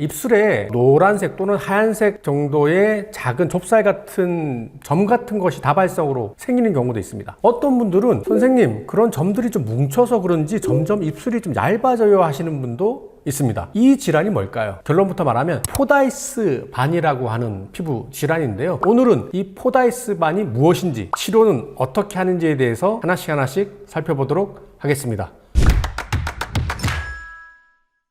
입술에 노란색 또는 하얀색 정도의 작은 좁쌀 같은 점 같은 것이 다발성으로 생기는 경우도 있습니다. 어떤 분들은 선생님 그런 점들이 좀 뭉쳐서 그런지 점점 입술이 좀 얇아져요 하시는 분도 있습니다. 이 질환이 뭘까요? 결론부터 말하면 포다이스 반이라고 하는 피부 질환인데요. 오늘은 이 포다이스 반이 무엇인지 치료는 어떻게 하는지에 대해서 하나씩 하나씩 살펴보도록 하겠습니다.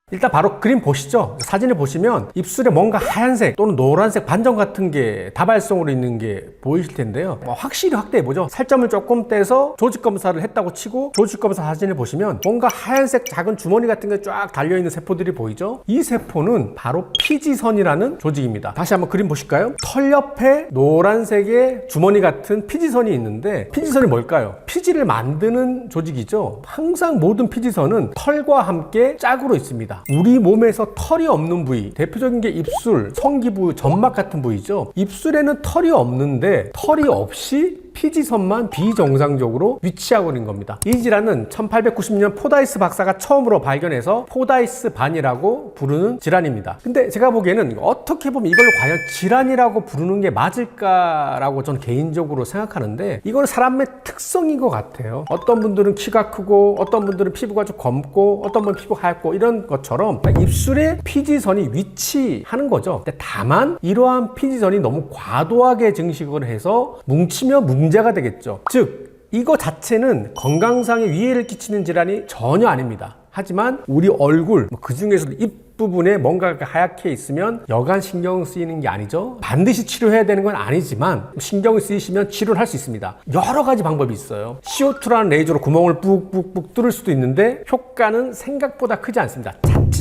일단 바로 그림 보시죠. 사진을 보시면 입술에 뭔가 하얀색 또는 노란색 반점 같은 게 다발성으로 있는 게 보이실 텐데요. 뭐 확실히 확대해 보죠. 살점을 조금 떼서 조직 검사를 했다고 치고 조직 검사 사진을 보시면 뭔가 하얀색 작은 주머니 같은 게 쫙 달려 있는 세포들이 보이죠. 이 세포는 바로 피지선이라는 조직입니다. 다시 한번 그림 보실까요? 털 옆에 노란색의 주머니 같은 피지선이 있는데 피지선이 뭘까요? 피지를 만드는 조직이죠. 항상 모든 피지선은 털과 함께 짝으로 있습니다. 우리 몸에서 털이 없는 부위, 대표적인 게 입술, 성기부, 점막 같은 부위죠. 입술에는 털이 없는데 털이 없이 피지선만 비정상적으로 위치하고 있는 겁니다. 이 질환은 1890년 포다이스 박사가 처음으로 발견해서 포다이스 반이라고 부르는 질환입니다. 근데 제가 보기에는 어떻게 보면 이걸 과연 질환이라고 부르는 게 맞을까라고 저는 개인적으로 생각하는데 이건 사람의 특성인 것 같아요. 어떤 분들은 키가 크고 어떤 분들은 피부가 좀 검고 어떤 분은 피부 하얗고 이런 것처럼 입술에 피지선이 위치하는 거죠. 근데 다만 이러한 피지선이 너무 과도하게 증식을 해서 뭉치면 문제가 되겠죠. 즉 이거 자체는 건강상의 위해를 끼치는 질환이 전혀 아닙니다. 하지만 우리 얼굴 그 중에서도 입 부분에 뭔가 하얗게 있으면 여간 신경 쓰이는 게 아니죠. 반드시 치료해야 되는 건 아니지만 신경이 쓰이시면 치료를 할 수 있습니다. 여러 가지 방법이 있어요. CO2라는 레이저로 구멍을 뿍뿍뿍 뚫을 수도 있는데 효과는 생각보다 크지 않습니다.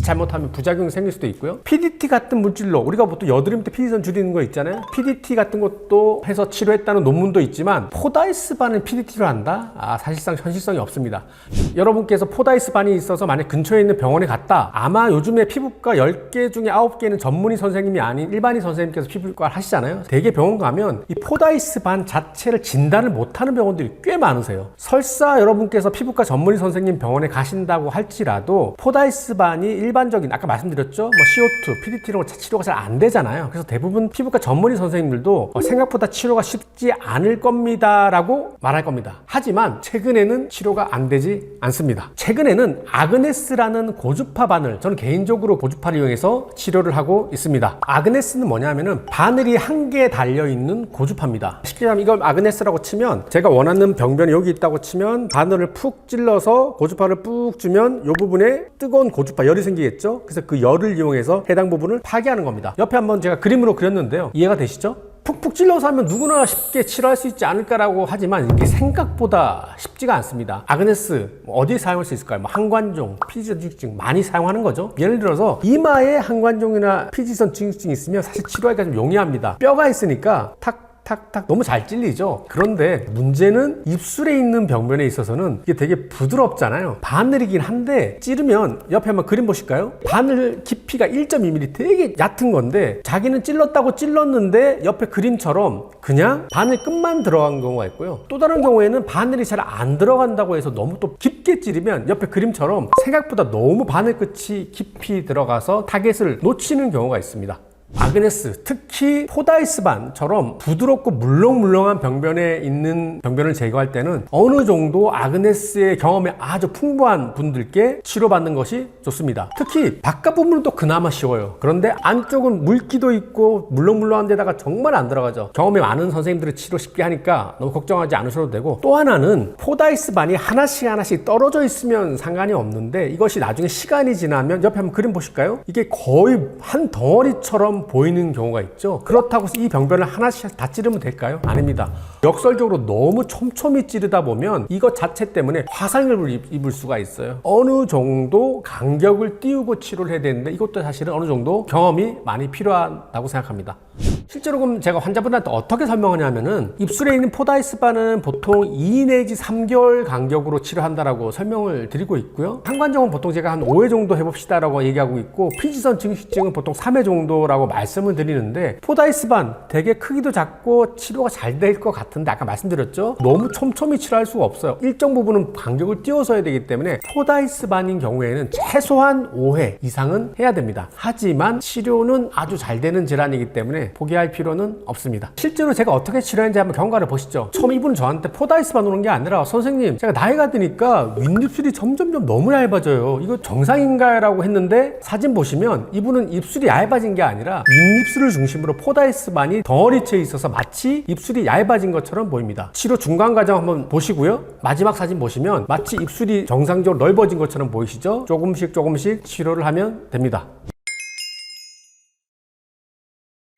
잘못하면 부작용이 생길 수도 있고요. PDT 같은 물질로 우리가 보통 여드름 때 피지선 줄이는 거 있잖아요. PDT 같은 것도 해서 치료했다는 논문도 있지만 포다이스 반은 PDT로 한다? 아, 사실상 현실성이 없습니다. 여러분께서 포다이스 반이 있어서 만약 근처에 있는 병원에 갔다. 아마 요즘에 피부과 10개 중에 9개는 전문의 선생님이 아닌 일반의 선생님께서 피부과를 하시잖아요. 대개 병원 가면 이 포다이스 반 자체를 진단을 못하는 병원들이 꽤 많으세요. 설사 여러분께서 피부과 전문의 선생님 병원에 가신다고 할지라도 포다이스 반이 일반 적인 아까 말씀드렸죠. 뭐 CO2, PDT로 치료가 잘 안 되잖아요. 그래서 대부분 피부과 전문의 선생님들도 어, 생각보다 치료가 쉽지 않을 겁니다라고 말할 겁니다. 하지만 최근에는 치료가 안 되지 않습니다. 최근에는 아그네스라는 고주파 바늘, 저는 개인적으로 고주파를 이용해서 치료를 하고 있습니다. 아그네스는 뭐냐면은 바늘이 한 개 달려 있는 고주파입니다. 쉽게 말하면 이걸 아그네스라고 치면 제가 원하는 병변이 여기 있다고 치면 바늘을 푹 찔러서 고주파를 푹 주면 이 부분에 뜨거운 고주파 열이 생기 겠죠. 그래서 그 열을 이용해서 해당 부분을 파괴하는 겁니다. 옆에 한번 제가 그림으로 그렸는데요. 이해가 되시죠? 푹푹 찔러서 하면 누구나 쉽게 치료할 수 있지 않을까라고 하지만 이게 생각보다 쉽지가 않습니다. 아그네스 뭐 어디에 사용할 수 있을까요? 뭐 항관종, 피지선 증식증 많이 사용하는 거죠. 예를 들어서 이마에 항관종이나 피지선 증식증이 있으면 사실 치료하기가 좀 용이합니다. 뼈가 있으니까 탁 탁탁 너무 잘 찔리죠. 그런데 문제는 입술에 있는 병변에 있어서는 이게 되게 부드럽잖아요. 바늘이긴 한데 찌르면 옆에 한번 그림 보실까요? 바늘 깊이가 1.2mm 되게 얕은 건데 자기는 찔렀다고 찔렀는데 옆에 그림처럼 그냥 바늘 끝만 들어간 경우가 있고요. 또 다른 경우에는 바늘이 잘 안 들어간다고 해서 너무 또 깊게 찌르면 옆에 그림처럼 생각보다 너무 바늘 끝이 깊이 들어가서 타겟을 놓치는 경우가 있습니다. 아그네스, 특히 포다이스반처럼 부드럽고 물렁물렁한 병변에 있는 병변을 제거할 때는 어느 정도 아그네스의 경험이 아주 풍부한 분들께 치료받는 것이 좋습니다. 특히 바깥 부분은 또 그나마 쉬워요. 그런데 안쪽은 물기도 있고 물렁물렁한 데다가 정말 안 들어가죠. 경험이 많은 선생님들이 치료 쉽게 하니까 너무 걱정하지 않으셔도 되고 또 하나는 포다이스반이 하나씩 하나씩 떨어져 있으면 상관이 없는데 이것이 나중에 시간이 지나면 옆에 한번 그림 보실까요? 이게 거의 한 덩어리처럼 보이는 경우가 있죠. 그렇다고 해서 이 병변을 하나씩 다 찌르면 될까요? 아닙니다. 역설적으로 너무 촘촘히 찌르다 보면 이것 자체 때문에 화상을 입- 입을 수가 있어요. 어느 정도 간격을 띄우고 치료를 해야 되는데 이것도 사실은 어느 정도 경험이 많이 필요하다고 생각합니다. 실제로 그럼 제가 환자분한테 어떻게 설명하냐면은 입술에 있는 포다이스바는 보통 2 내지 3개월 간격으로 치료한다라고 설명을 드리고 있고요. 항관정은 보통 제가 한 5회 정도 해봅시다라고 얘기하고 있고 피지선 증식증은 보통 3회 정도라고 말씀을 드리는데 포다이스반 되게 크기도 작고 치료가 잘 될 것 같은데 아까 말씀드렸죠. 너무 촘촘히 치료할 수가 없어요. 일정 부분은 간격을 띄워서 해야 되기 때문에 포다이스반인 경우에는 최소한 5회 이상은 해야 됩니다. 하지만 치료는 아주 잘 되는 질환이기 때문에 포기 할 필요는 없습니다. 실제로 제가 어떻게 치료했는지 한번 경과를 보시죠. 처음 이분은 저한테 포다이스반 오는 게 아니라 선생님 제가 나이가 드니까 윗입술이 점점점 너무 얇아져요. 이거 정상인가요?라고 했는데 사진 보시면 이분은 입술이 얇아진 게 아니라 윗입술을 중심으로 포다이스반이 덩어리 채 있어서 마치 입술이 얇아진 것처럼 보입니다. 치료 중간 과정 한번 보시고요. 마지막 사진 보시면 마치 입술이 정상적으로 넓어진 것처럼 보이시죠? 조금씩 조금씩 치료를 하면 됩니다.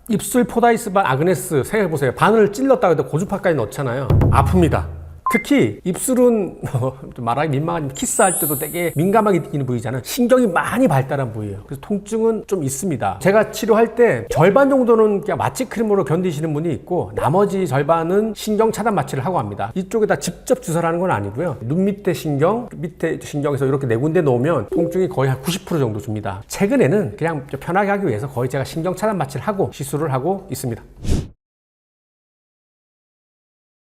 입술 포다이스반 아그네스 생각해보세요. 바늘을 찔렀다고 해도 고주파까지 넣잖아요. 아픕니다. 특히 입술은 좀 말하기 민망하지만 키스할 때도 되게 민감하게 느끼는 부위잖아요. 신경이 많이 발달한 부위예요. 그래서 통증은 좀 있습니다. 제가 치료할 때 절반 정도는 그냥 마취 크림으로 견디시는 분이 있고 나머지 절반은 신경 차단 마취를 하고 합니다. 이쪽에다 직접 주사하는 건 아니고요. 눈 밑에 신경, 밑에 신경에서 이렇게 네 군데 놓으면 통증이 거의 한 90% 정도 줍니다. 최근에는 그냥 좀 편하게 하기 위해서 거의 제가 신경 차단 마취를 하고 시술을 하고 있습니다.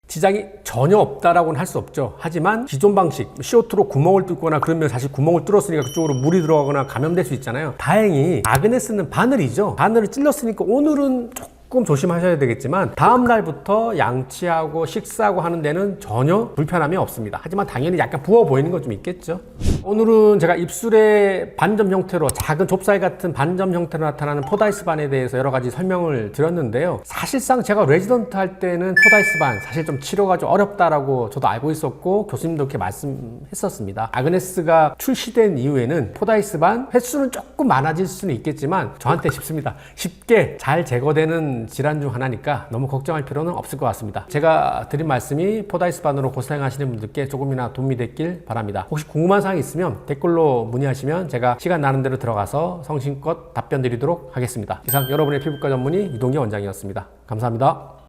지장이 전혀 없다라고는 할 수 없죠. 하지만 기존 방식 CO2로 구멍을 뚫거나 그러면 사실 구멍을 뚫었으니까 그쪽으로 물이 들어가거나 감염될 수 있잖아요. 다행히 아그네스는 바늘이죠. 바늘을 찔렀으니까 오늘은 조금 조심하셔야 되겠지만 다음 날부터 양치하고 식사하고 하는 데는 전혀 불편함이 없습니다. 하지만 당연히 약간 부어 보이는 건 좀 있겠죠. 오늘은 제가 입술의 반점 형태로 작은 좁쌀 같은 반점 형태로 나타나는 포다이스 반에 대해서 여러 가지 설명을 드렸는데요. 사실상 제가 레지던트 할 때는 포다이스 반 사실 좀 치료가 좀 어렵다라고 저도 알고 있었고 교수님도 그렇게 말씀했었습니다. 아그네스가 출시된 이후에는 포다이스 반 횟수는 조금 많아질 수는 있겠지만 저한테 쉽습니다. 쉽게 잘 제거되는 질환 중 하나니까 너무 걱정할 필요는 없을 것 같습니다. 제가 드린 말씀이 포다이스 반으로 고생하시는 분들께 조금이나 도움이 됐길 바랍니다. 혹시 궁금한 사항이 있으면 댓글로 문의하시면 제가 시간 나는 대로 들어가서 성심껏 답변 드리도록 하겠습니다. 이상 여러분의 피부과 전문의 이동기 원장이었습니다. 감사합니다.